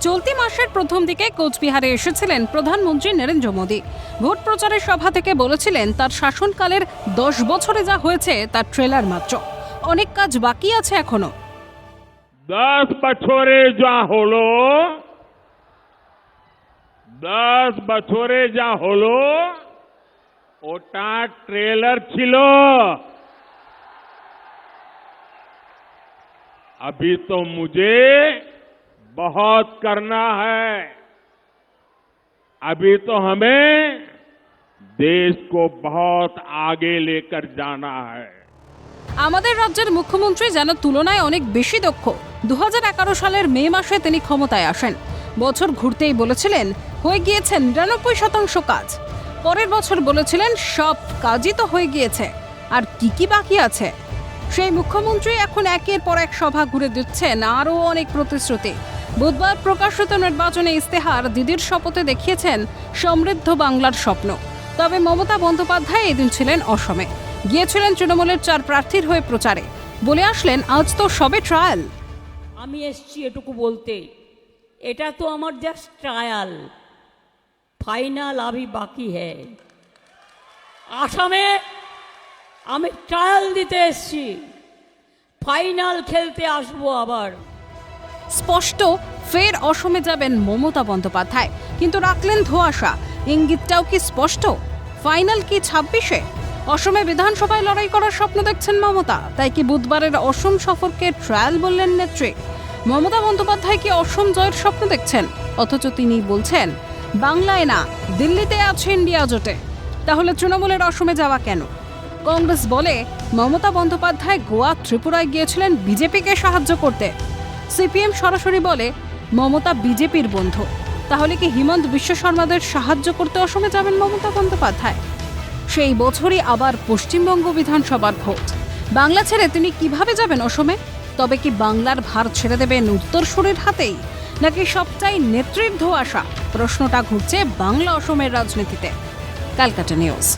চলতি মাসের প্রথম দিকে কোচবিহারে এসেছিলেন প্রধানমন্ত্রী নরেন্দ্র মোদী ভোট প্রচারের সভা থেকে বলেছিলেন তার শাসনকালের দশ বছরে যা হয়েছে তার ট্রেলার মাত্র অনেক কাজ বাকি আছে এখনো দশ বছরে যা হলো দশ বছরে যা হলো ওটা ট্রেলার ছিল अभी तो मुझे बहुत करना है अभी तो हमें देश को बहुत आगे लेकर जाना है আমাদের রাজ্যের মুখ্যমন্ত্রী যেন তুলনায় অনেক বেশি দক্ষ দু সালের মে মাসে তিনি ক্ষমতায় আসেন বছর ঘুরতেই বলেছিলেন হয়ে গিয়েছে নিরানব্বই শতাংশ কাজ পরের বছর বলেছিলেন সব কাজই তো হয়ে গিয়েছে আর কি কি বাকি আছে সেই মুখ্যমন্ত্রী এখন একের পর এক সভা ঘুরে দিচ্ছেন আরও অনেক প্রতিশ্রুতি। বুধবার প্রকাশিত নির্বাচনে ইস্তেহার দিদির শপথে দেখিয়েছেন সমৃদ্ধ বাংলার স্বপ্ন। তবে মমতা বন্দ্যোপাধ্যায় এদিন ছিলেন অসমে। গিয়েছিলেন তৃণমূলের চার প্রার্থীর হয়ে প্রচারে। বলে আসলেন, আজ তো সবে ট্রায়াল আমি এসছি এটুকু বলতে, এটা তো আমার জাস্ট ট্রায়াল ফাইনাল আবি বাকি হ্যায়। আসামে আমি ট্রায়াল দিতে এসছি। ফাইনাল খেলতে আসব আবার। স্পষ্ট, ফের অসমে যাবেন মমতা বন্দ্যোপাধ্যায়। কিন্তু রাখলেন ধোঁয়াশা। ইঙ্গিতটাও কি স্পষ্ট? ফাইনাল কি ছাব্বিশে? অসমে বিধানসভায় লড়াই করার স্বপ্ন দেখছেন মমতা। তাই কি বুধবারের অসম সফরকে ট্রায়াল বললেন নেত্রী? মমতা বন্দ্যোপাধ্যায় কি অসম জয়ের স্বপ্ন দেখছেন? অথচ তিনি বলছেন, বাংলায় না, দিল্লিতে আছে ইন্ডিয়া জোটে। তাহলে তৃণমূলের অসমে যাওয়া কেন? কংগ্রেস বলে মমতা বন্দ্যোপাধ্যায় গোয়া ত্রিপুরায় গিয়েছিলেন বিজেপিকে সাহায্য করতে। সিপিএম সরাসরি বলে, মমতা বিজেপির বন্ধু। তাহলে কি হিমন্ত বিশ্ব শর্মাদের সাহায্য করতে অসমে যাবেন মমতা বন্দ্যোপাধ্যায়? সেই বছরই আবার পশ্চিমবঙ্গ বিধানসভার ভোট। বাংলা ছেড়ে তিনি কীভাবে যাবেন অসমে? তবে কি বাংলার ভার ছেড়ে দেবেন উত্তরসূরির হাতেই? নাকি সবটাই নেতৃত্ব আসা প্রশ্নটা ঘুরছে বাংলা অসমের রাজনীতিতে। ক্যালকাটা নিউজ।